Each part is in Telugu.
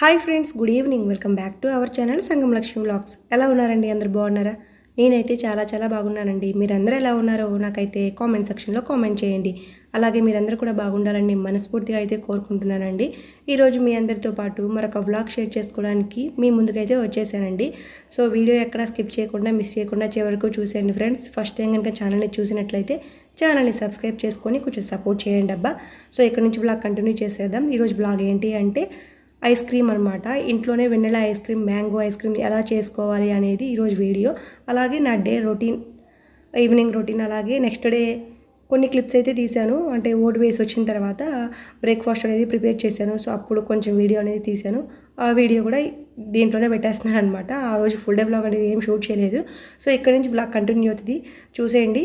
Hi friends good evening. Welcome back to our channel Sangam Lakshmi blogs ఎలా ఉన్నారండి? అందరు బాగున్నారా? నేనైతే చాలా చాలా బాగున్నానండి. మీరందరూ ఎలా ఉన్నారో నాకైతే కామెంట్ సెక్షన్లో కామెంట్ చేయండి. అలాగే మీరందరూ కూడా బాగుండాలని మనస్ఫూర్తిగా అయితే కోరుకుంటున్నానండి. ఈరోజు మీ అందరితో పాటు మరొక వ్లాగ్ షేర్ చేసుకోవడానికి మీ ముందుకైతే వచ్చేసానండి. సో వీడియో ఎక్కడా స్కిప్ చేయకుండా మిస్ చేయకుండా చివరకు చూసేయండి ఫ్రెండ్స్. ఫస్ట్ టైం కనుక ఛానల్ని చూసినట్లయితే ఛానల్ని సబ్స్క్రైబ్ చేసుకొని కొంచెం సపోర్ట్ చేయండి అబ్బా. సో ఇక్కడ నుంచి వ్లాగ్ కంటిన్యూ చేసేద్దాం? ఈరోజు వ్లాగ్ ఏంటి అంటే ఐస్ క్రీమ్ అనమాట ఇంట్లోనే vanilla ice cream mango ice cream ఎలా చేసుకోవాలి అనేది ఈరోజు వీడియో. అలాగే నా డే రొటీన్ ఈవినింగ్ రొటీన్ అలాగే నెక్స్ట్ డే కొన్ని క్లిప్స్ అయితే తీశాను. అంటే ఓటు వేసి వచ్చిన తర్వాత బ్రేక్ఫాస్ట్ అనేది ప్రిపేర్ చేశాను. సో అప్పుడు కొంచెం వీడియో అనేది తీశాను. ఆ వీడియో కూడా దీంట్లోనే పెట్టేస్తున్నాను అనమాట ఆ రోజు ఫుల్ డే బ్లాగ్ అనేది ఏం షూట్ చేయలేదు. సో ఇక్కడ నుంచి బ్లాగ్ కంటిన్యూ అవుతుంది. చూసేయండి.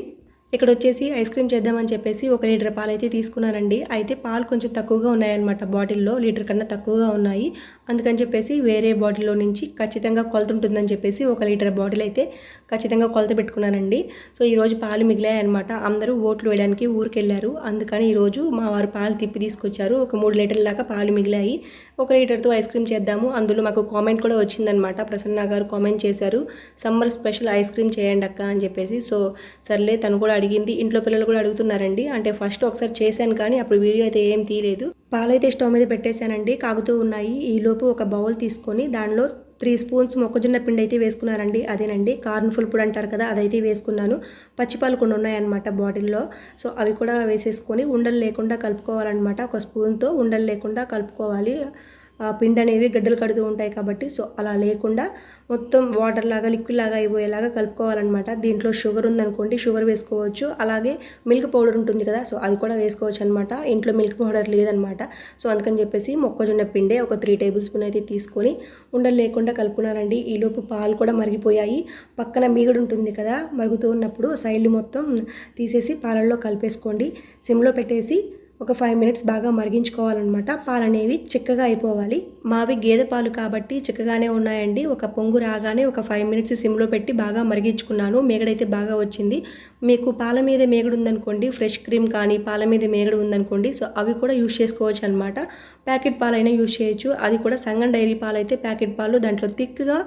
ఇక్కడ వచ్చేసి ఐస్ క్రీమ్ చేద్దామని చెప్పేసి ఒక లీటర్ పాలు అయితే తీసుకున్నానండి. అయితే పాలు కొంచెం తక్కువగా ఉన్నాయన్నమాట బాటిల్లో లీటర్ కన్నా తక్కువగా ఉన్నాయి. అందుకని చెప్పేసి వేరే బాటిల్లో నుంచి ఖచ్చితంగా కొలత ఉంటుందని చెప్పేసి ఒక లీటర్ బాటిల్ అయితే ఖచ్చితంగా కొలత పెట్టుకున్నానండి. సో ఈరోజు పాలు మిగిలాయి అనమాట అందరూ ఓట్లు వేయడానికి ఊరికెళ్ళారు. అందుకని ఈరోజు మా వారు పాలు తిప్పి తీసుకొచ్చారు. ఒక మూడు లీటర్ల దాకా పాలు మిగిలాయి. ఒక లీటర్తో ఐస్ క్రీమ్ చేద్దాము. అందులో మాకు కామెంట్ కూడా వచ్చిందనమాట ప్రసన్న గారు కామెంట్ చేశారు. సమ్మర్ స్పెషల్ ఐస్ క్రీమ్ చేయండి అక్క అని చెప్పేసి. సో సర్లే తను కూడా అడిగింది. ఇంట్లో పిల్లలు కూడా అడుగుతున్నారండి. అంటే ఫస్ట్ ఒకసారి చేశాను కానీ అప్పుడు వీడియో అయితే ఏం తీయలేదు. పాలైతే స్టవ్ మీద పెట్టేశానండి. కాగుతూ ఉన్నాయి. ఈలోపు ఒక బౌల్ తీసుకొని దానిలో త్రీ స్పూన్స్ మొక్కజొన్న పిండి అయితే వేసుకున్నారండి. అదేనండి. కార్న్ ఫుల్ పొడి అంటారు కదా అదైతే వేసుకున్నాను. పచ్చిపాలు కొన్ని ఉన్నాయన్నమాట బాటిల్లో. సో అవి కూడా వేసేసుకొని ఉండలు లేకుండా కలుపుకోవాలన్నమాట. ఒక స్పూన్తో ఉండలు లేకుండా కలుపుకోవాలి. పిండి అనేవి గడ్డలు కడుతూ ఉంటాయి కాబట్టి సో అలా లేకుండా మొత్తం వాటర్ లాగా లిక్విడ్ లాగా అయిపోయేలాగా కలుపుకోవాలన్నమాట. దీంట్లో షుగర్ ఉందనుకోండి షుగర్ వేసుకోవచ్చు. అలాగే మిల్క్ పౌడర్ ఉంటుంది కదా సో అది కూడా వేసుకోవచ్చు అనమాట ఇంట్లో మిల్క్ పౌడర్ లేదనమాట సో అందుకని చెప్పేసి మొక్కజొన్న పిండే ఒక త్రీ టేబుల్ స్పూన్ అయితే తీసుకొని ఉండలు లేకుండా కలుపుకున్నానండి. ఈలోపు పాలు కూడా మరిగిపోయాయి. పక్కన మీగడు ఉంటుంది కదా మరుగుతూ ఉన్నప్పుడు సైడ్లు మొత్తం తీసేసి పాలల్లో కలిపేసుకోండి. సిమ్లో పెట్టేసి ఒక ఫైవ్ మినిట్స్ బాగా మరిగించుకోవాలన్నమాట. పాలు అనేవి చిక్కగా అయిపోవాలి. మావి గేదె పాలు కాబట్టి చిక్కగానే ఉన్నాయండి. ఒక పొంగు రాగానే ఒక ఫైవ్ మినిట్స్ సిమ్లో పెట్టి బాగా మరిగించుకున్నాను. మేగడైతే బాగా వచ్చింది. మీకు పాల మీద మేగడు ఉందనుకోండి ఫ్రెష్ క్రీమ్ కానీ పాల మీద మేగడు ఉందనుకోండి సో అవి కూడా యూజ్ చేసుకోవచ్చు అనమాట ప్యాకెట్ పాలైనా యూజ్ చేయొచ్చు. అది కూడా సంగం డైరీ పాలు అయితే ప్యాకెట్ పాలు దాంట్లో థిక్గా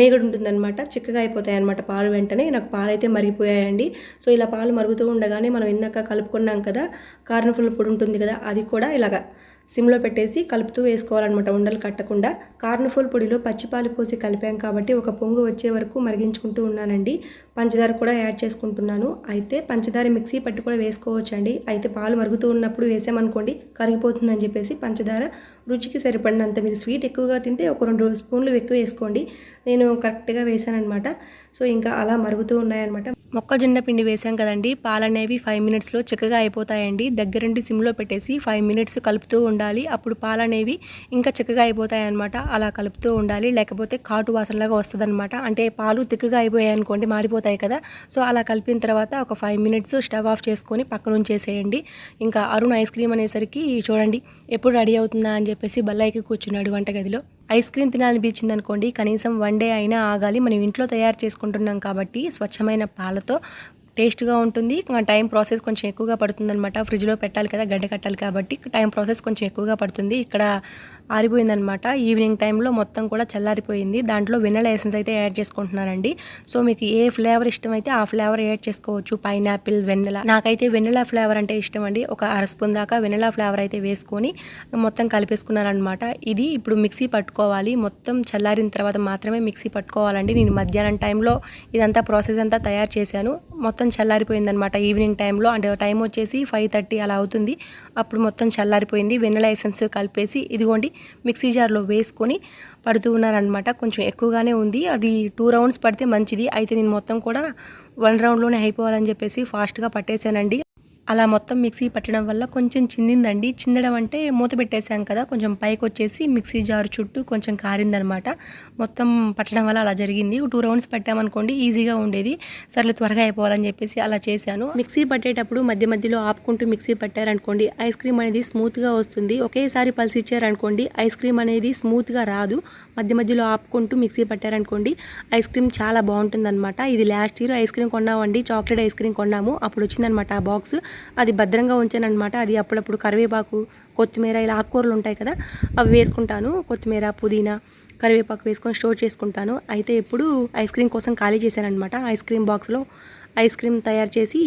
మేగడు ఉంటుందన్నమాట చిక్కగా అయిపోతాయి అనమాట పాలు వెంటనే. నాకు పాలు అయితే మరిగిపోయాయండి. సో ఇలా పాలు మరుగుతూ ఉండగానే మనం ఇందాక కలుపుకున్నాం కదా కార్నఫుల్ పొడి ఉంటుంది కదా అది కూడా ఇలాగా సిమ్లో పెట్టేసి కలుపుతూ వేసుకోవాలన్నమాట. ఉండలు కట్టకుండా కార్నఫుల్ పొడిలో పచ్చిపాలు పోసి కలిపాం కాబట్టి ఒక పొంగు వచ్చే వరకు మరిగించుకుంటూ ఉన్నానండి. పంచదార కూడా యాడ్ చేసుకుంటున్నాను. అయితే పంచదార మిక్సీ పట్టి కూడా వేసుకోవచ్చండి. అయితే పాలు మరుగుతూ ఉన్నప్పుడు వేసామనుకోండి కరిగిపోతుందని చెప్పేసి పంచదార రుచికి సరిపడినంత మీరు స్వీట్ ఎక్కువగా తింటే ఒక రెండు స్పూన్లు ఎక్కువ వేసుకోండి. నేను కరెక్ట్గా వేసానమాట సో ఇంకా అలా మరుగుతూ ఉన్నాయన్నమాట. మొక్కజొన్న పిండి వేసాం కదండి. పాలు అనేవి ఫైవ్ మినిట్స్లో చిక్కగా అయిపోతాయండి. దగ్గరుండి సిమ్లో పెట్టేసి ఫైవ్ మినిట్స్ కలుపుతూ ఉండాలి. అప్పుడు పాలు అనేవి ఇంకా చిక్కగా అయిపోతాయన్నమాట. అలా కలుపుతూ ఉండాలి. లేకపోతే కాటు వాసనలాగా వస్తుంది అంటే పాలు తిక్కగా అయిపోయాయి అనుకోండి మాడిపోతాయి. కదా. సో అలా కలిపిన తర్వాత ఒక ఫైవ్ మినిట్స్ స్టవ్ ఆఫ్ చేసుకొని పక్కన ఉంచేసేయండి ఇంకా అరుణ్ ఐస్ క్రీమ్ అనేసరికి చూడండి ఎప్పుడు రెడీ అవుతుందా అని చెప్పేసి బల్లాయికి కూర్చున్నాడు వంటగదిలో. ఐస్ క్రీమ్ తినాలనిపించింది అనుకోండి కనీసం వన్ డే అయినా ఆగాలి. మనం ఇంట్లో తయారు చేసుకుంటున్నాం కాబట్టి స్వచ్ఛమైన పాలతో టేస్ట్గా ఉంటుంది. టైం ప్రాసెస్ కొంచెం ఎక్కువగా పడుతుంది అనమాట ఫ్రిడ్జ్లో పెట్టాలి కదా గడ్డ కట్టాలి కాబట్టి టైం ప్రాసెస్ కొంచెం ఎక్కువగా పడుతుంది. ఇక్కడ ఆరిపోయిందనమాట ఈవినింగ్ టైంలో మొత్తం కూడా చల్లారిపోయింది. దాంట్లో వెనల ఎసెన్స్ అయితే యాడ్ చేసుకుంటున్నానండి. సో మీకు ఏ ఫ్లేవర్ ఇష్టం అయితే ఆ ఫ్లేవర్ యాడ్ చేసుకోవచ్చు. పైనాపిల్ వెన్నెల నాకైతే వెన్నెల ఫ్లేవర్ అంటే ఇష్టం అండి ఒక అర స్పూన్ దాకా వెన్నెల ఫ్లేవర్ అయితే వేసుకొని మొత్తం కలిపేసుకున్నాను అనమాట ఇది ఇప్పుడు మిక్సీ పట్టుకోవాలి. మొత్తం చల్లారిన తర్వాత మాత్రమే మిక్సీ పట్టుకోవాలండి. నేను మధ్యాహ్నం టైంలో ఇదంతా ప్రాసెస్ అంతా తయారు చేశాను. మొత్తం చల్లారిపోయిందనమాట ఈవినింగ్ టైంలో. అంటే టైం వచ్చేసి ఫైవ్ థర్టీ అలా అవుతుంది. అప్పుడు మొత్తం చల్లారిపోయింది. వెన్నెల ఎసెన్స్ కలిపేసి ఇదిగోండి మిక్సీ జార్లో వేసుకొని పడుతూ ఉన్నారనమాట. కొంచెం ఎక్కువగానే ఉంది. అది టూ రౌండ్స్ పడితే మంచిది. అయితే నేను మొత్తం కూడా వన్ రౌండ్లోనే అయిపోవాలని చెప్పేసి ఫాస్ట్గా పట్టేశానండి. అలా మొత్తం మిక్సీ పట్టడం వల్ల కొంచెం చిందిందండి చిందడం అంటే మూత పెట్టేశాం కదా కొంచెం పైకి వచ్చేసి మిక్సీ జార్ చుట్టూ కొంచెం కారిందనమాట. మొత్తం పట్టడం వల్ల అలా జరిగింది. టూ రౌండ్స్ పెట్టామనుకోండి ఈజీగా ఉండేది. సర్లు త్వరగా అయిపోవాలని చెప్పేసి అలా చేశాను. మిక్సీ పట్టేటప్పుడు మధ్య మధ్యలో ఆపుకుంటూ మిక్సీ పట్టారనుకోండి ఐస్ క్రీమ్ అనేది స్మూత్గా వస్తుంది. ఒకేసారి పలిసిచ్చారనుకోండి ఐస్ క్రీమ్ అనేది స్మూత్గా రాదు. మధ్య మధ్యలో ఆపుకుంటూ మిక్సీ పట్టారనుకోండి ఐస్ క్రీమ్ చాలా బాగుంటుందన్నమాట ఇది లాస్ట్ ఇయర్ ఐస్ క్రీమ్ కొన్నామండి చాక్లెట్ ఐస్ క్రీమ్ కొన్నాము. అప్పుడు వచ్చిందనమాట ఆ బాక్స్. అది భద్రంగా ఉంచానమాట అది అప్పుడప్పుడు కరివేపాకు కొత్తిమీర ఇలా ఆకుకూరలు ఉంటాయి కదా అవి వేసుకుంటాను. కొత్తిమీర పుదీనా కరివేపాకు వేసుకొని స్టోర్ చేసుకుంటాను. అయితే ఇప్పుడు ఐస్ క్రీమ్ కోసం ఖాళీ చేశానమాట ఐస్ క్రీమ్ బాక్స్లో ఐస్ క్రీమ్ తయారు చేసి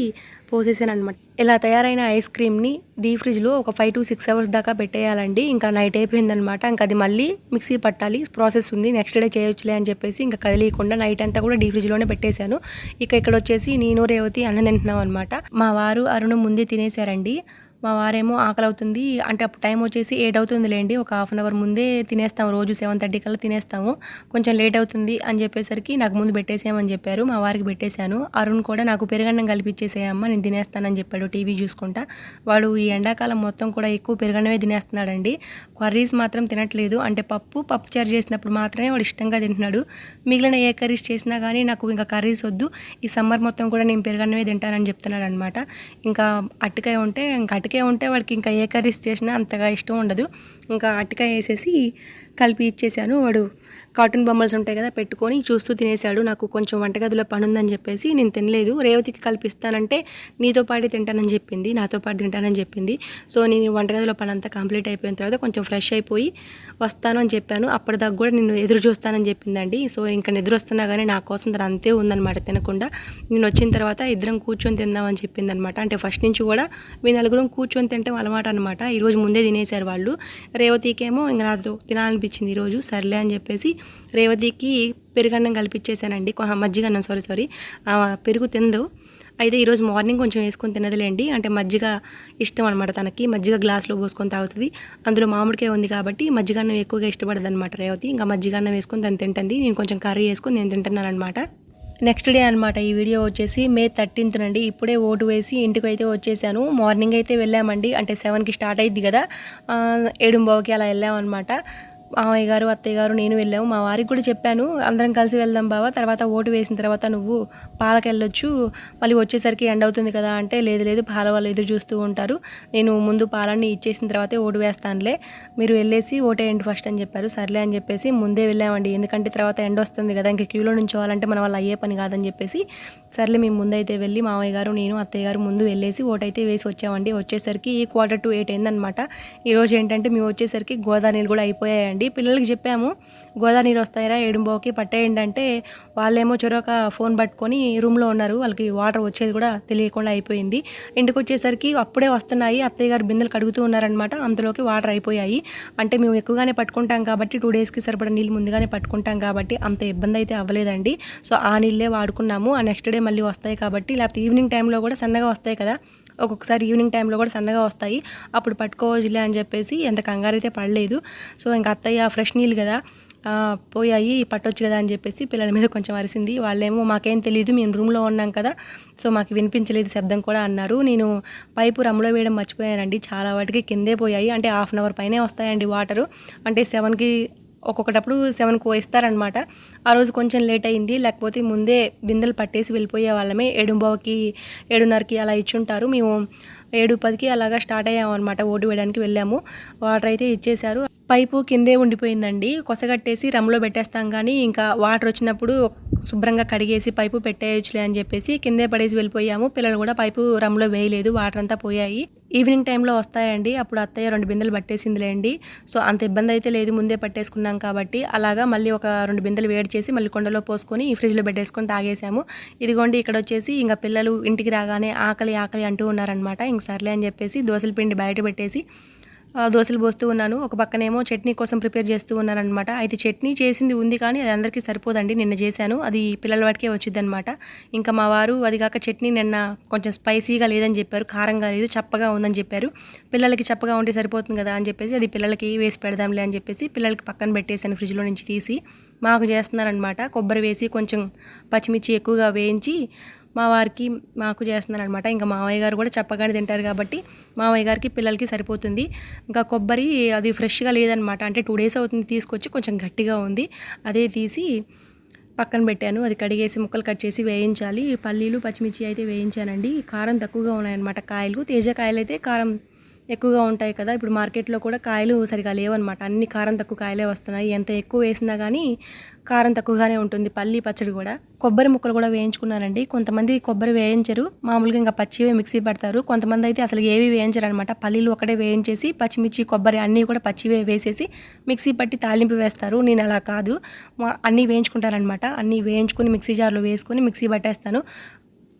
పోసేసాను అనమాట ఇలా తయారైన ఐస్ క్రీమ్ని డీప్ ఫ్రిడ్జ్లో ఒక ఫైవ్ టు సిక్స్ అవర్స్ దాకా పెట్టేయాలండి. ఇంకా నైట్ అయిపోయిందనమాట ఇంకా అది మళ్ళీ మిక్సీ పట్టాలి. ప్రాసెస్ ఉంది. నెక్స్ట్ డే చేయొచ్చులే అని చెప్పేసి ఇంకా కదిలీయకుండా నైట్ అంతా కూడా డీప్ ఫ్రిడ్జ్లోనే పెట్టేశాను. ఇక ఇక్కడ వచ్చేసి నేను రేవతి అన్నం తింటున్నాం అనమాట మా వారు అరుణ్ ముందే తినేశారండి. మా వారేమో ఆకలి అవుతుంది అంటే అప్పుడు టైం వచ్చేసి ఎయిట్ అవుతుంది లేండి ఒక హాఫ్ అన్ అవర్ ముందే తినేస్తాం. రోజు సెవెన్ థర్టీ కల్లా తినేస్తాము. కొంచెం లేట్ అవుతుంది అని చెప్పేసరికి నాకు ముందు పెట్టేసామని చెప్పారు. మా వారికి పెట్టేశాను. అరుణ్ కూడా నాకు పెరుగన్నం కలిపించేసేయమ్మ నేను తినేస్తానని చెప్పాడు టీవీ చూసుకుంటా. వాడు ఈ ఎండాకాలం మొత్తం కూడా ఎక్కువ పెరుగన్నమే తినేస్తున్నాడండి. కర్రీస్ మాత్రం తినట్లేదు. అంటే పప్పు పప్పు చారు చేసినప్పుడు మాత్రమే వాడు ఇష్టంగా తింటున్నాడు. మిగిలిన ఏ కర్రీస్ చేసినా కానీ నాకు ఇంకా కర్రీస్ వద్దు. ఈ సమ్మర్ మొత్తం కూడా నేను పెరుగన్నమే తింటానని చెప్తున్నాడు అనమాట ఇంకా అట్టుకాయ ఉంటే ఇంకా అటుకాయ ఉంటే వాడికి ఇంకా ఏ కర్రీస్ చేసినా అంతగా ఇష్టం ఉండదు. ఇంకా అట్టుకాయ వేసేసి కలిపి ఇచ్చేసాను వాడు కార్టూన్ బొమ్మల్స్ ఉంటాయి కదా పెట్టుకొని చూస్తూ తినేశాడు. నాకు కొంచెం వంటగదిలో పని ఉందని చెప్పేసి నేను తినలేదు. రేవతికి కల్పిస్తానంటే నీతో పాటు తింటానని చెప్పింది నాతో పాటు తింటానని చెప్పింది. సో నేను వంటగదిలో పని అంతా కంప్లీట్ అయిపోయిన తర్వాత కొంచెం ఫ్రెష్ అయిపోయి వస్తాను అని చెప్పాను. అప్పటిదాకా కూడా నేను ఎదురు చూస్తానని చెప్పిందండి. సో ఇంకా నిద్ర వస్తున్నా కానీ నా కోసం తను అంతే ఉందన్నమాట తినకుండా. నేను వచ్చిన తర్వాత ఇద్దరం కూర్చొని తిందామని చెప్పిందనమాట అంటే ఫస్ట్ నుంచి కూడా మీ నలుగురం కూర్చొని తింటాం అలవాటు అనమాట ఈరోజు ముందే తినేశారు వాళ్ళు. రేవతికేమో ఇంకా నాతో తినాలనిపించింది ఈరోజు సర్లే అని చెప్పేసి రేవతికి పెరుగన్నం కల్పించేశానండి కొ- మజ్జిగ అన్నం సారీ సారీ ఆ పెరుగు తిందు. అయితే ఈరోజు మార్నింగ్ కొంచెం వేసుకొని తినదులేండి. అంటే మజ్జిగ ఇష్టం అనమాట తనకి. మజ్జిగ గ్లాస్లో పోసుకొని తాగుతుంది. అందులో మామిడికాయ ఉంది కాబట్టి మజ్జిగ అన్నం ఎక్కువగా ఇష్టపడదు అనమాట రేవతి. ఇంకా మజ్జిగ అన్నం వేసుకొని తను తింటుంది. నేను కొంచెం కర్రీ వేసుకొని నేను తింటున్నాను అనమాట నెక్స్ట్ డే అనమాట ఈ వీడియో వచ్చేసి మే థర్టీన్త్ నండి. ఇప్పుడే ఓటు వేసి ఇంటికి అయితే వచ్చేసాను. మార్నింగ్ అయితే వెళ్ళామండి. అంటే సెవెన్కి స్టార్ట్ అయింది కదా. ఏడుంబావుకి అలా వెళ్ళామన్నమాట. మామయ్య గారు అత్తయ్య గారు నేను వెళ్ళాము మా వారికి కూడా చెప్పాను అందరం కలిసి వెళ్దాం బావ తర్వాత ఓటు వేసిన తర్వాత నువ్వు పాలకు వెళ్ళొచ్చు మళ్ళీ వచ్చేసరికి ఎండ్ అవుతుంది కదా అంటే లేదు లేదు పాల వాళ్ళు ఎదురు చూస్తూ ఉంటారు నేను ముందు పాలన్నీ ఇచ్చేసిన తర్వాతే ఓటు వేస్తానులే మీరు వెళ్ళేసి ఓటేయండి ఫస్ట్ అని చెప్పారు. సర్లే అని చెప్పేసి ముందే వెళ్ళామండి ఎందుకంటే తర్వాత ఎండ వస్తుంది కదా ఇంకా క్యూలో నుంచోవాలంటే మన వాళ్ళు అయ్యే పని కాదని చెప్పేసి సర్లే మేము ముందైతే వెళ్ళి మామయ్య గారు నేను అత్తయ్య గారు ముందు వెళ్ళేసి ఓటైతే వేసి వచ్చామండి వచ్చేసరికి ఈ క్వార్టర్ టు ఎయిట్ అయిందనమాట ఈరోజు ఏంటంటే మేము వచ్చేసరికి గోదావరి నీళ్ళు కూడా అయిపోయాయండి పిల్లలకి చెప్పాము గోదావరి నీరు వస్తాయిరా ఏడుంబోకి పట్టేయండి అంటే వాళ్ళేమో చొరొక ఫోన్ పట్టుకొని రూమ్లో ఉన్నారు. వాళ్ళకి వాటర్ వచ్చేది కూడా తెలియకుండా అయిపోయింది. ఇంటికి వచ్చేసరికి అప్పుడే వస్తున్నాయి. అత్తయ్య గారు బిందెలు కడుగుతూ ఉన్నారనమాట అంతలోకి వాటర్ అయిపోయాయి. అంటే మేము ఎక్కువగానే పట్టుకుంటాం కాబట్టి టూ డేస్కి సరిపడా నీళ్ళు ముందుగానే పట్టుకుంటాం కాబట్టి అంత ఇబ్బంది అయితే అవ్వలేదండి. సో ఆ నీళ్ళే వాడుకున్నాము. ఆ నెక్స్ట్ డే మళ్ళీ వస్తాయి కాబట్టి లేకపోతే ఈవినింగ్ టైంలో కూడా సన్నగా వస్తాయి కదా. ఒక్కొక్కసారి ఈవినింగ్ టైంలో కూడా సన్నగా వస్తాయి. అప్పుడు పట్టుకోవచ్చులే అని చెప్పేసి ఎంత కంగారు అయితే పడలేదు. సో ఇంకా అత్తయ్య ఫ్రెష్ నీళ్ళు కదా పోయాయి పట్టొచ్చు కదా అని చెప్పేసి పిల్లల మీద కొంచెం అరిసింది. వాళ్ళేమో మాకేం తెలియదు మేము రూమ్లో ఉన్నాం కదా సో మాకు వినిపించలేదు శబ్దం కూడా అన్నారు. నేను పైపు రమ్ములో వేయడం మర్చిపోయానండి. చాలా వాటికి కిందే పోయాయి. అంటే హాఫ్ అన్ అవర్ పైనే వస్తాయండి వాటరు. అంటే సెవెన్కి ఒక్కొక్కటప్పుడు సెవెన్కి వేస్తారనమాట ఆ రోజు కొంచెం లేట్ అయింది. లేకపోతే ముందే బిందెలు పట్టేసి వెళ్ళిపోయే వాళ్ళమే. ఏడుంబావుకి ఏడున్నరకి అలా ఇచ్చుంటారు. మేము ఏడు పదికి అలాగా స్టార్ట్ అయ్యామన్నమాట. ఓటు వేయడానికి వెళ్ళాము. వాటర్ అయితే ఇచ్చేశారు. పైపు కిందే ఉండిపోయిందండి. కొసగట్టేసి రమ్లో పెట్టేస్తాం కానీ ఇంకా వాటర్ వచ్చినప్పుడు శుభ్రంగా కడిగేసి పైపు పెట్టేయచ్చులే అని చెప్పేసి కిందే పడేసి వెళ్ళిపోయాము. పిల్లలు కూడా పైపు రమ్లో వేయలేదు వాటర్ అంతా పోయాయి. ఈవినింగ్ టైంలో వస్తాయండి. అప్పుడు అత్తయ్య రెండు బిందెలు పట్టేసిందిలేండి. సో అంత ఇబ్బంది అయితే లేదు ముందే పట్టేసుకున్నాం కాబట్టి. అలాగా మళ్ళీ ఒక రెండు బిందెలు వేడి చేసి మళ్ళీ కొండలో పోసుకొని ఈ ఫ్రిడ్జ్లో పెట్టేసుకొని తాగేసాము. ఇదిగోండి ఇక్కడ వచ్చేసి ఇంకా పిల్లలు ఇంటికి రాగానే ఆకలి ఆకలి అంటూ ఉన్నారనమాట ఇంక సర్లే అని చెప్పేసి దోశల పిండి బయట పెట్టేసి దోశలు పోస్తూ ఉన్నాను. ఒక పక్కనేమో చట్నీ కోసం ప్రిపేర్ చేస్తూ ఉన్నానమాట అయితే చట్నీ చేసింది ఉంది కానీ అది అందరికీ సరిపోదండి. నిన్న చేశాను. అది పిల్లల వాటికే వచ్చిందనమాట ఇంకా మా వారు అది కాక చట్నీ నిన్న కొంచెం స్పైసీగా లేదని చెప్పారు. కారంగా లేదు చప్పగా ఉందని చెప్పారు. పిల్లలకి చప్పగా ఉంటే సరిపోతుంది కదా అని చెప్పేసి అది పిల్లలకి వేసి పెడదాంలే అని చెప్పేసి పిల్లలకి పక్కన పెట్టేశాను ఫ్రిడ్జ్లో నుంచి తీసి. మాకు చేస్తున్నారనమాట కొబ్బరి వేసి కొంచెం పచ్చిమిర్చి ఎక్కువగా వేయించి మా వారికి మాకు చేస్తున్నాను అనమాట ఇంకా మామయ్య గారు కూడా చెప్పగానే తింటారు కాబట్టి మావయ్య గారికి పిల్లలకి సరిపోతుంది. ఇంకా కొబ్బరి అది ఫ్రెష్గా లేదనమాట. అంటే టూ డేస్ అవుతుంది తీసుకొచ్చి కొంచెం గట్టిగా ఉంది. అదే తీసి పక్కన పెట్టాను. అది కడిగేసి ముక్కలు కట్ చేసి వేయించాలి. పల్లీలు పచ్చిమిర్చి అయితే వేయించానండి. కారం తక్కువగా ఉన్నాయన్నమాట. కాయలు తేజకాయలు అయితే కారం ఎక్కువగా ఉంటాయి కదా. ఇప్పుడు మార్కెట్లో కూడా కాయలు సరిగా లేవన్నమాట. అన్ని కారం తక్కువ కాయలే వస్తున్నాయి. ఎంత ఎక్కువ వేసినా కానీ కారం తక్కువగానే ఉంటుంది. పల్లి పచ్చడి కూడా. కొబ్బరి ముక్కలు కూడా వేయించుకున్నానండి కొంతమంది కొబ్బరి వేయించరు. మామూలుగా ఇంకా పచ్చివే మిక్సీ పడతారు. కొంతమంది అయితే అసలు ఏవి వేయించరు అనమాట పల్లీలు ఒకటే వేయించేసి పచ్చిమిర్చి కొబ్బరి అన్నీ కూడా పచ్చివే వేసేసి మిక్సీ పట్టి తాలింపు వేస్తారు. నేను అలా కాదు. అన్నీ వేయించుకుంటారనమాట అన్నీ వేయించుకుని మిక్సీ జార్లో వేసుకొని మిక్సీ పట్టేస్తాను.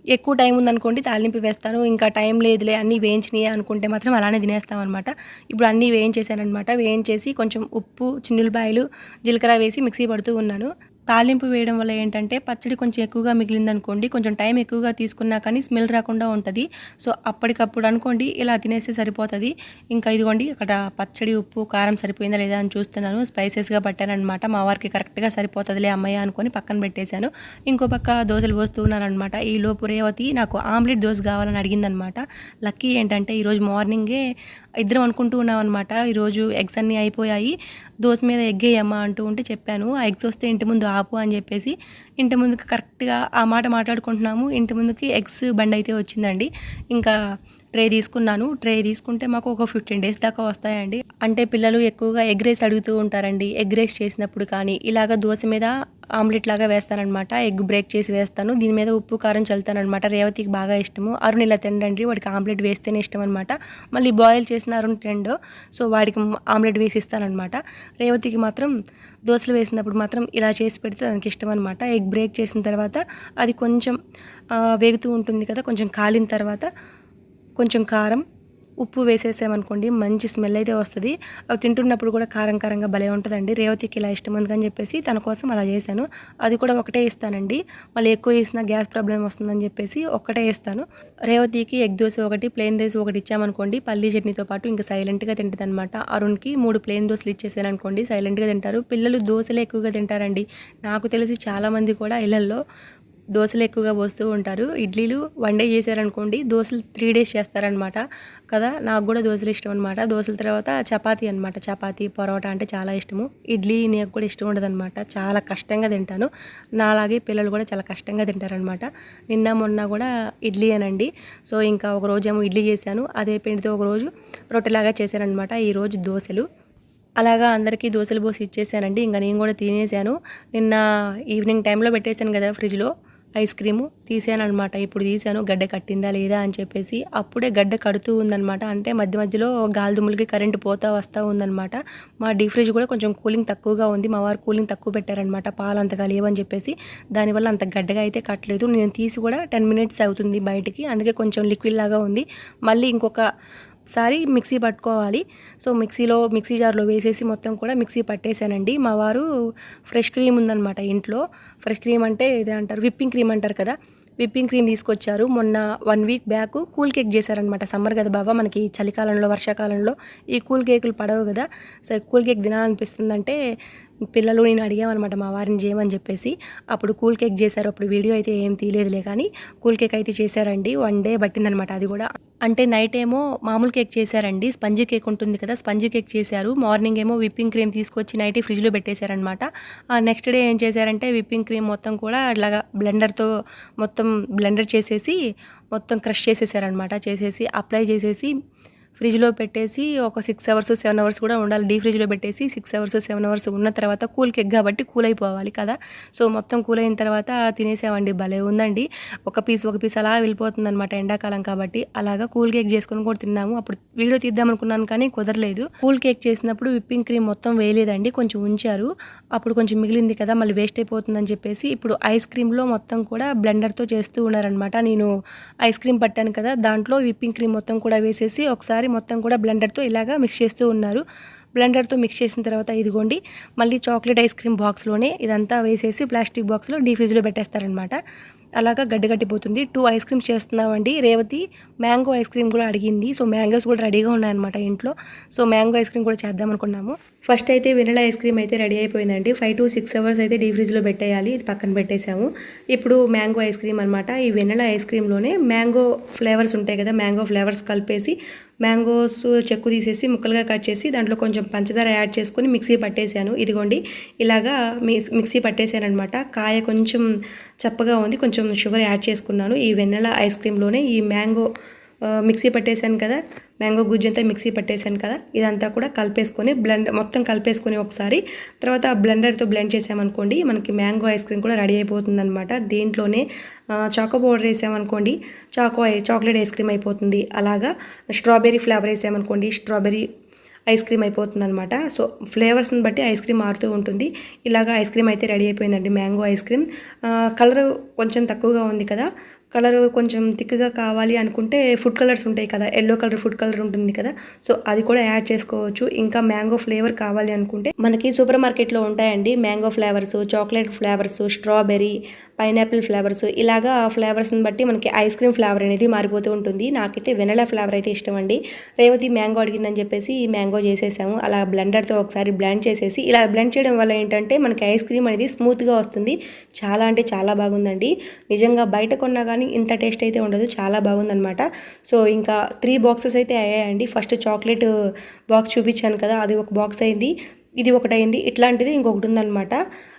ఎక్కువ టైం ఉందనుకోండి తాలింపు వేస్తాను ఇంకా టైం లేదులే అన్నీ వేయించినాయి అనుకుంటే మాత్రం అలానే తినేస్తామన్నమాట. ఇప్పుడు అన్నీ వేయించేసానమాట వేయించేసి కొంచెం ఉప్పు చిన్నులపాయలు జీలకర్ర వేసి మిక్సీ పడుతూ ఉన్నాను. తాలింపు వేయడం వల్ల ఏంటంటే పచ్చడి కొంచెం ఎక్కువగా మిగిలిందనుకోండి కొంచెం టైం ఎక్కువగా తీసుకున్నా కానీ స్మెల్ రాకుండా ఉంటుంది. సో అప్పటికప్పుడు అనుకోండి ఇలా తినేస్తే సరిపోతుంది. ఇంకా ఇదిగోండి అక్కడ పచ్చడి ఉప్పు కారం సరిపోయిందా లేదా అని చూస్తున్నాను. స్పైసెస్గా పట్టానమాట మా వారికి కరెక్ట్గా సరిపోతుందిలే అమ్మయ్య అనుకొని పక్కన పెట్టేశాను. ఇంకో పక్క దోశలు పోస్తున్నాను అనమాట ఈ లోపు రేవతి నాకు ఆమ్లెట్ దోశ కావాలని అడిగిందనమాట లక్కీ ఏంటంటే ఈరోజు మార్నింగే ఇద్దరం అనుకుంటూ ఉన్నాం అనమాట ఈరోజు ఎగ్స్ అన్నీ అయిపోయాయి. దోశ మీద ఎగ్గేయమ్మా అంటూ ఉంటే చెప్పాను. ఆ ఎగ్స్ వస్తే ఇంటి ముందు ఆపు అని చెప్పేసి ఇంటి ముందుకు కరెక్ట్గా ఆ మాట మాట్లాడుకుంటున్నాము. ఇంటి ముందుకి ఎగ్స్ బండి అయితే వచ్చిందండి. ఇంకా ట్రే తీసుకున్నాను. ట్రే తీసుకుంటే మాకు ఒక ఫిఫ్టీన్ డేస్ దాకా వస్తాయండి. అంటే పిల్లలు ఎక్కువగా ఎగ్ రైస్ అడుగుతూ ఉంటారండి. ఎగ్ రైస్ చేసినప్పుడు కానీ ఇలాగ దోశ మీద ఆమ్లెట్ లాగా వేస్తానమాట ఎగ్ బ్రేక్ చేసి వేస్తాను. దీని మీద ఉప్పు కారం చల్లుతానమాట రేవతికి బాగా ఇష్టము. అరుణ్ ఇలా తినండి వాడికి ఆమ్లెట్ వేస్తేనే ఇష్టం అనమాట మళ్ళీ బాయిల్ చేసిన అరుణ్ తిండో. సో వాడికి ఆమ్లెట్ వేసి ఇస్తానమాట రేవతికి మాత్రం దోశలు వేసినప్పుడు మాత్రం ఇలా చేసి పెడితే దానికి ఇష్టం అనమాట ఎగ్ బ్రేక్ చేసిన తర్వాత అది కొంచెం వేగుతూ ఉంటుంది కదా కొంచెం కాలిన తర్వాత కొంచెం కారం ఉప్పు వేసేసామనుకోండి మంచి స్మెల్ అయితే వస్తుంది. అవి తింటున్నప్పుడు కూడా కారం కారంగా భలే ఉంటుందండి. రేవతికి ఇలా ఇష్టం అందుకని చెప్పేసి తన కోసం అలా చేశాను. అది కూడా ఒకటే ఇస్తానండి. మళ్ళీ ఎక్కువ వేసినా గ్యాస్ ప్రాబ్లం వస్తుందని చెప్పేసి ఒక్కటే ఇస్తాను. రేవతికి ఎగ్ దోశ ఒకటి ప్లేన్ దోశ ఒకటి ఇచ్చామనుకోండి పల్లీ చట్నీతో పాటు ఇంకా సైలెంట్గా తింటుంది అనమాట అరుణ్కి మూడు ప్లేన్ దోశలు ఇచ్చేసాను అనుకోండి సైలెంట్గా తింటారు. పిల్లలు దోశలే ఎక్కువగా తింటారండి. నాకు తెలిసి చాలామంది కూడా ఇళ్ళల్లో దోశలు ఎక్కువగా పోస్తూ ఉంటారు. ఇడ్లీలు వన్ డే చేశారనుకోండి దోశలు త్రీ డేస్ చేస్తారనమాట కదా? నాకు కూడా దోశలు ఇష్టం అనమాట దోశల తర్వాత చపాతీ అనమాట చపాతీ పరోటా అంటే చాలా ఇష్టము. ఇడ్లీ నాకు కూడా ఇష్టం ఉండదు అనమాట చాలా కష్టంగా తింటాను. నాలాగే పిల్లలు కూడా చాలా కష్టంగా తింటారనమాట నిన్న మొన్న కూడా ఇడ్లీ అనండి. సో ఇంకా ఒక రోజు ఏమో ఇడ్లీ చేశాను. అదే పిండితో ఒక రోజు రొట్టెలాగా చేశానమాట ఈరోజు దోశలు. అలాగా అందరికీ దోశలు పోసి ఇచ్చేసానండి. ఇంకా నేను కూడా తినేసాను. నిన్న ఈవినింగ్ టైంలో పెట్టేశాను కదా ఫ్రిడ్జ్లో ఐస్ క్రీము తీసాను అనమాట ఇప్పుడు తీసాను గడ్డ కట్టిందా లేదా అని చెప్పేసి అప్పుడే గడ్డ కడుతూ ఉందనమాట అంటే మధ్య మధ్యలో గాలి దుమ్ములకి కరెంటు పోతా వస్తూ ఉందనమాట మా డీ ఫ్రిడ్జ్ కూడా కొంచెం కూలింగ్ తక్కువగా ఉంది. మా వారు కూలింగ్ తక్కువ పెట్టారనమాట పాలు అంతగా లేవని చెప్పేసి దానివల్ల అంత గడ్డగా అయితే కట్టలేదు. నేను తీసి కూడా టెన్ మినిట్స్ అవుతుంది బయటికి. అందుకే కొంచెం లిక్విడ్ లాగా ఉంది. మళ్ళీ ఇంకొక ఒకసారి మిక్సీ పట్టుకోవాలి. సో మిక్సీలో మిక్సీ జార్లో వేసేసి మొత్తం కూడా మిక్సీ పట్టేశానండి మా వారు ఫ్రెష్ క్రీమ్ ఉందనమాట ఇంట్లో. ఫ్రెష్ క్రీమ్ అంటే ఇదే అంటారు విప్పింగ్ క్రీమ్ అంటారు కదా? విప్పింగ్ క్రీమ్ తీసుకొచ్చారు. మొన్న one week back cool cake చేశారనమాట సమ్మర్ కదా బాబా మనకి చలికాలంలో వర్షాకాలంలో. ఈ కూల్ కేకులు పడవు కదా. సో కూల్ కేక్ తినాలనిపిస్తుందంటే పిల్లలు నేను అడిగామన్నమాట మా వారిని చేయమని చెప్పేసి. అప్పుడు కూల్ కేక్ చేశారు. అప్పుడు వీడియో అయితే ఏం తీయలేదులే కానీ కూల్ కేక్ అయితే చేశారండి. వన్ డే పట్టిందనమాట అది కూడా. అంటే నైట్ ఏమో మామూలు కేక్ చేశారండి. స్పంజ్ కేక్ ఉంటుంది కదా స్పంజ్ కేక్ చేశారు. మార్నింగ్ ఏమో విప్పింగ్ క్రీమ్ తీసుకొచ్చి నైట్ ఫ్రిడ్జ్లో పెట్టేశారనమాట ఆ నెక్స్ట్ డే ఏం చేశారంటే విప్పింగ్ క్రీమ్ మొత్తం కూడా ఇలాగా బ్లెండర్తో మొత్తం మొత్తం బ్లెండర్ చేసేసి మొత్తం క్రష్ చేసేసారనమాట చేసేసి అప్లై చేసేసి ఫ్రిడ్జ్లో పెట్టేసి ఒక సిక్స్ అవర్స్ సెవెన్ అవర్స్ కూడా ఉండాలి. డీ ఫ్రిడ్జ్లో పెట్టేసి సిక్స్ అవర్స్ సెవెన్ అవర్స్ ఉన్న తర్వాత కూల్ కేక్ కాబట్టి కూల్ అయిపోవాలి కదా. సో మొత్తం కూల్ అయిన తర్వాత తినేసామండి భలే ఉందండి. ఒక పీస్ ఒక పీస్ అలా వెళ్ళిపోతుంది అనమాట ఎండాకాలం కాబట్టి. అలాగా కూల్ కేక్ చేసుకొని కూడా తిన్నాము. అప్పుడు వీడియో తీద్దాం అనుకున్నాను కానీ కుదరలేదు. కూల్ కేక్ చేసినప్పుడు విప్పింగ్ క్రీమ్ మొత్తం వేయలేదండి. కొంచెం ఉంచారు. అప్పుడు కొంచెం మిగిలింది కదా. మళ్ళీ వేస్ట్ అయిపోతుందని చెప్పేసి ఇప్పుడు ఐస్ క్రీమ్లో మొత్తం కూడా బ్లెండర్తో చేస్తూ ఉన్నారనమాట నేను ఐస్ క్రీమ్ పట్టాను కదా. దాంట్లో విప్పింగ్ క్రీమ్ మొత్తం కూడా వేసేసి ఒకసారి మొత్తం కూడా బ్లెండర్తో ఇలాగా మిక్స్ చేస్తూ ఉన్నారు. బ్లెండర్తో మిక్స్ చేసిన తర్వాత ఇదిగోండి మళ్ళీ చాక్లెట్ ఐస్ క్రీమ్ బాక్స్లోనే ఇదంతా వేసేసి ప్లాస్టిక్ బాక్స్లో డీ ఫ్రిడ్జ్లో పెట్టేస్తారనమాట అలాగా గడ్డగట్టిపోతుంది టూ ఐస్ క్రీమ్స్ చేస్తున్నామండి. రేవతి మ్యాంగో ఐస్ క్రీమ్ కూడా అడిగింది. సో మ్యాంగోస్ కూడా రెడీగా ఉన్నాయన్నమాట ఇంట్లో. సో మ్యాంగో ఐస్ క్రీమ్ కూడా చేద్దాం అనుకున్నాము ఫస్ట్ అయితే వెనిలా ఐస్ క్రీమ్ అయితే రెడీ అయిపోయిందండి. ఫైవ్ టు సిక్స్ అవర్స్ అయితే డీ ఫ్రిడ్జ్లో పెట్టేయాలి. ఇది పక్కన పెట్టేసాము. ఇప్పుడు మ్యాంగో ఐస్ క్రీమ్ అనమాట ఈ వెనిలా ఐస్ క్రీమ్లోనే మ్యాంగో ఫ్లేవర్స్ ఉంటాయి కదా మ్యాంగో ఫ్లేవర్స్ కలిపేసి మ్యాంగోస్ చెక్కు తీసేసి ముక్కలుగా కట్ చేసి దాంట్లో కొంచెం పంచదార యాడ్ చేసుకొని మిక్సీ పట్టేశాను ఇదిగోండి ఇలాగా మిక్స్ మిక్సీ పట్టేశాను అనమాట కాయ కొంచెం చప్పగా ఉంది కొంచెం షుగర్ యాడ్ చేసుకున్నాను. ఈ వెన్నెల ఐస్ క్రీమ్లోనే ఈ మ్యాంగో మిక్సీ పట్టేశాను కదా మ్యాంగో గుజ్జు అంతా మిక్సీ పట్టేశాను కదా ఇదంతా కూడా కలిపేసుకొని బ్లెండ్ మొత్తం కలిపేసుకొని ఒకసారి. తర్వాత బ్లెండర్తో బ్లెండ్ చేసామనుకోండి మనకి మ్యాంగో ఐస్ క్రీమ్ కూడా రెడీ అయిపోతుందనమాట దీంట్లోనే చాకో పౌడర్ వేసామనుకోండి చాకో చాక్లెట్ ఐస్ క్రీమ్ అయిపోతుంది. అలాగా స్ట్రాబెర్రీ ఫ్లేవర్ వేసామనుకోండి స్ట్రాబెర్రీ ఐస్ క్రీమ్ అయిపోతుంది అనమాట సో ఫ్లేవర్స్ని బట్టి ఐస్ క్రీమ్ మారుతూ ఉంటుంది. ఇలాగ ఐస్ క్రీమ్ అయితే రెడీ అయిపోయిందండి మ్యాంగో ఐస్ క్రీమ్. కలర్ కొంచెం తక్కువగా ఉంది కదా కలర్ కొంచెం థిక్గా కావాలి అనుకుంటే ఫుడ్ కలర్స్ ఉంటాయి కదా ఎల్లో కలర్ ఫుడ్ కలర్ ఉంటుంది కదా సో అది కూడా యాడ్ చేసుకోవచ్చు. ఇంకా మ్యాంగో ఫ్లేవర్ కావాలి అనుకుంటే మనకి సూపర్ మార్కెట్లో ఉంటాయండి mango flavours chocolate flavours strawberry pineapple flavours. ఇలాగా ఫ్లేవర్స్ని బట్టి మనకి ఐస్ క్రీమ్ ఫ్లేవర్ అనేది మారిపోతూ ఉంటుంది. నాకైతే వెనలా ఫ్లేవర్ అయితే ఇష్టం అండి. రేవతి మ్యాంగో అడిగిందని చెప్పేసి మ్యాంగో చేసేసాము. అలా బ్లెండర్తో ఒకసారి బ్లెండ్ చేసేసి ఇలా బ్లెండ్ చేయడం వల్ల ఏంటంటే మనకి ఐస్ క్రీమ్ అనేది స్మూత్గా వస్తుంది. చాలా అంటే చాలా బాగుందండి. నిజంగా బయట కొన్నా కానీ ఇంత టేస్ట్ అయితే ఉండదు. చాలా బాగుందనమాట సో ఇంకా త్రీ బాక్సెస్ అయితే అయ్యాయండి. ఫస్ట్ చాక్లెట్ బాక్స్ చూపించాను కదా అది ఒక బాక్స్ అయింది. ఇది ఒకటి అయింది ఇట్లాంటిది ఇంకొకటి ఉందన్నమాట.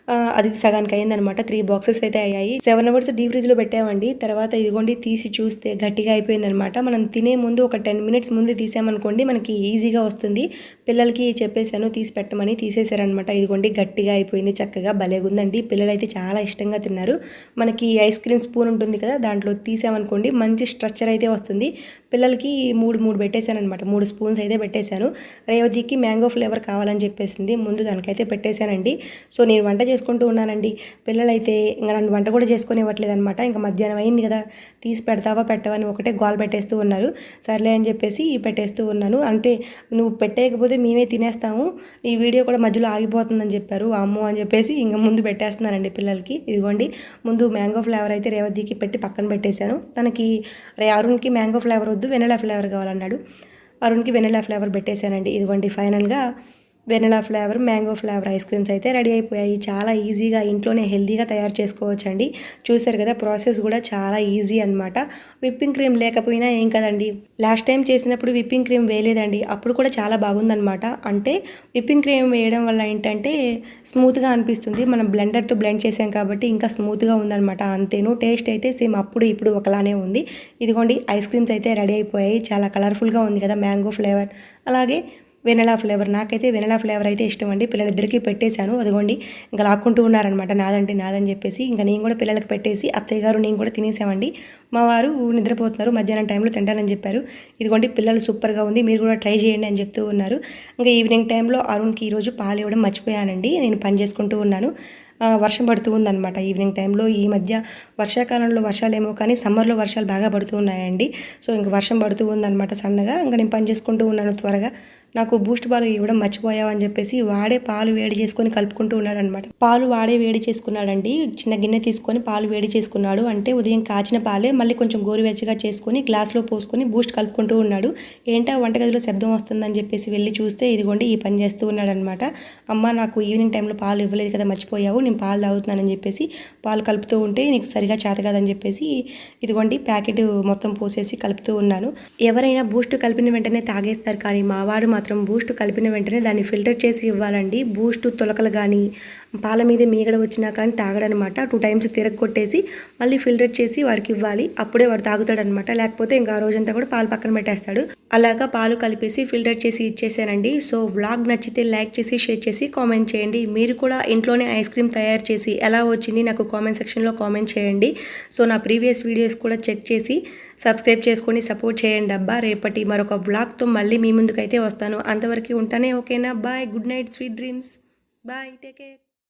అది సగానికి అయిందనమాట త్రీ బాక్సెస్ అయితే అయ్యాయి. సెవెన్ అవర్స్ డీ ఫ్రిడ్జ్లో పెట్టామండి. తర్వాత ఇదిగోండి తీసి చూస్తే గట్టిగా అయిపోయిందనమాట. మనం తినే ముందు ఒక టెన్ మినిట్స్ ముందు తీసామనుకోండి మనకి ఈజీగా వస్తుంది. పిల్లలకి చెప్పేశాను తీసి పెట్టమని తీసేశారనమాట ఇదిగోండి గట్టిగా అయిపోయింది చక్కగా భలే ఉందండి పిల్లలైతే చాలా ఇష్టంగా తిన్నారు. మనకి ఐస్ క్రీమ్ స్పూన్ ఉంటుంది కదా దాంట్లో తీసామనుకోండి మంచి స్ట్రక్చర్ అయితే వస్తుంది. పిల్లలకి మూడు మూడు పెట్టేశాను అనమాట మూడు స్పూన్స్ అయితే పెట్టేశాను. రేవతికి మ్యాంగో ఫ్లేవర్ కావాలని చెప్పేసింది. ముందు దానికైతే పెట్టేశానండి. సో నేను వంట చేసుకుంటూ ఉన్నానండి. పిల్లలైతే ఇంకా నన్ను వంట కూడా చేసుకొని ఇవ్వట్లేదు అనమాట ఇంకా మధ్యాహ్నం అయింది కదా తీసి పెడతావా పెట్టవా అని ఒకటే గోల్ పెట్టేస్తూ ఉన్నారు. సర్లే అని చెప్పేసి పెట్టేస్తూ ఉన్నాను. అంటే నువ్వు పెట్టేయకపోతే మేమే తినేస్తాము. ఈ వీడియో కూడా మధ్యలో ఆగిపోతుందని చెప్పారు. అమ్మో అని చెప్పేసి ఇంకా ముందు పెట్టేస్తున్నానండి పిల్లలకి. ఇదిగోండి ముందు మ్యాంగో ఫ్లేవర్ అయితే రేవతికి పెట్టి పక్కన పెట్టేశాను. తనకి రే అరుణ్కి మ్యాంగో ఫ్లేవర్ వద్దు వెనలా ఫ్లేవర్ కావాలన్నాడు. అరుణ్కి వెనిలా ఫ్లేవర్ పెట్టేశానండి. ఇదిగోండి ఫైనల్గా vanilla flavour mango flavour ice creams అయితే రెడీ అయిపోయాయి. చాలా ఈజీగా ఇంట్లోనే హెల్తీగా తయారు చేసుకోవచ్చండి. చూసారు కదా ప్రాసెస్ కూడా చాలా ఈజీ అనమాట విప్పింగ్ క్రీమ్ లేకపోయినా ఏం కదండి. లాస్ట్ టైం చేసినప్పుడు విప్పింగ్ క్రీమ్ వేయలేదండి. అప్పుడు కూడా చాలా బాగుందనమాట అంటే విప్పింగ్ క్రీమ్ వేయడం వల్ల ఏంటంటే స్మూత్గా అనిపిస్తుంది. మనం బ్లెండర్తో బ్లెండ్ చేసాం కాబట్టి ఇంకా స్మూత్గా ఉందనమాట అంతేను టేస్ట్ అయితే సేమ్ అప్పుడు ఇప్పుడు ఒకలానే ఉంది. ఇదిగోండి ఐస్ క్రీమ్స్ అయితే రెడీ అయిపోయాయి. చాలా కలర్ఫుల్గా ఉంది కదా మ్యాంగో ఫ్లేవర్. అలాగే వెనలా ఫ్లేవర్. నాకైతే వెనలా ఫ్లేవర్ అయితే ఇష్టం అండి పిల్లలిద్దరికీ పెట్టేశాను. అదిగోండి ఇంకా లాక్కుంటూ ఉన్నారనమాట నాదంటే నాదని చెప్పేసి ఇంకా నేను కూడా పిల్లలకి పెట్టేసి అత్తయ్య గారు నేను కూడా తినేసామండి మా వారు నిద్రపోతున్నారు. మధ్యాహ్నం టైంలో తింటానని చెప్పారు. ఇదిగోండి పిల్లలు సూపర్గా ఉంది. మీరు కూడా ట్రై చేయండి అని చెప్తూ ఉన్నారు. ఇంకా ఈవినింగ్ టైంలో అరుణ్కి ఈరోజు పాలు ఇవ్వడం మర్చిపోయానండి. నేను పని చేసుకుంటూ ఉన్నాను. వర్షం పడుతూ ఉందన్నమాట ఈవినింగ్ టైంలో. ఈ మధ్య వర్షాకాలంలో వర్షాలేమో కానీ సమ్మర్లో వర్షాలు బాగా పడుతూ ఉన్నాయండి. సో ఇంక వర్షం పడుతూ ఉందన్నమాట సన్నగా. ఇంకా నేను పని చేసుకుంటూ ఉన్నాను త్వరగా. నాకు బూస్ట్ పాలు ఇవ్వడం మర్చిపోయావు అని చెప్పేసి వాడే పాలు వేడి చేసుకొని కలుపుకుంటూ ఉన్నాడు అనమాట పాలు వాడే వేడి చేసుకున్నాడండి. చిన్న గిన్నె తీసుకొని పాలు వేడి చేసుకున్నాడు. అంటే ఉదయం కాచిన పాలే మళ్ళీ కొంచెం గోరువెచ్చగా చేసుకొని గ్లాస్లో పోసుకొని బూస్ట్ కలుపుకుంటూ ఉన్నాడు. ఏంటో వంటగదిలో శబ్దం వస్తుందని చెప్పేసి వెళ్ళి చూస్తే ఇదిగోండి ఈ పని చేస్తూ ఉన్నాడనమాట అమ్మ నాకు ఈవినింగ్ టైంలో పాలు ఇవ్వలేదు కదా మర్చిపోయావు నేను పాలు తాగుతున్నానని చెప్పేసి పాలు కలుపుతూ ఉంటే నీకు సరిగా చేత కాదని చెప్పేసి ఇదిగోండి ప్యాకెట్ మొత్తం పోసేసి కలుపుతూ ఉన్నాను. ఎవరైనా బూస్ట్ కలిపిన వెంటనే తాగేస్తారు కానీ మావాడు మాత్రం బూస్ట్ కలిపిన వెంటనే దాన్ని ఫిల్టర్ చేసి ఇవ్వాలండి. బూస్ట్ తొలకలు కానీ పాల మీద మీగడ వచ్చినా కానీ తాగడనమాట. టూ టైమ్స్ తిరగొట్టేసి మళ్ళీ ఫిల్టర్ చేసి వాడికి ఇవ్వాలి. అప్పుడే వాడు తాగుతాడనమాట. లేకపోతే ఇంకా ఆ రోజంతా కూడా పాలు పక్కన పెట్టేస్తాడు. అలాగా పాలు కలిపేసి ఫిల్టర్ చేసి ఇచ్చేసానండి. సో వ్లాగ్ నచ్చితే లైక్ చేసి షేర్ చేసి కామెంట్ చేయండి. మీరు కూడా ఇంట్లోనే ఐస్ క్రీమ్ తయారు చేసి ఎలా వచ్చింది నాకు కామెంట్ సెక్షన్లో కామెంట్ చేయండి. సో నా ప్రీవియస్ వీడియోస్ కూడా చెక్ చేసి సబ్స్క్రైబ్ చేసుకొని సపోర్ట్ చేయండి అబ్బా. రేపటి మరొక బ్లాగ్తో మళ్ళీ మీ ముందుకైతే వస్తాను. అంతవరకు ఉంటానే ఓకేనా? Bye good night sweet dreams bye take care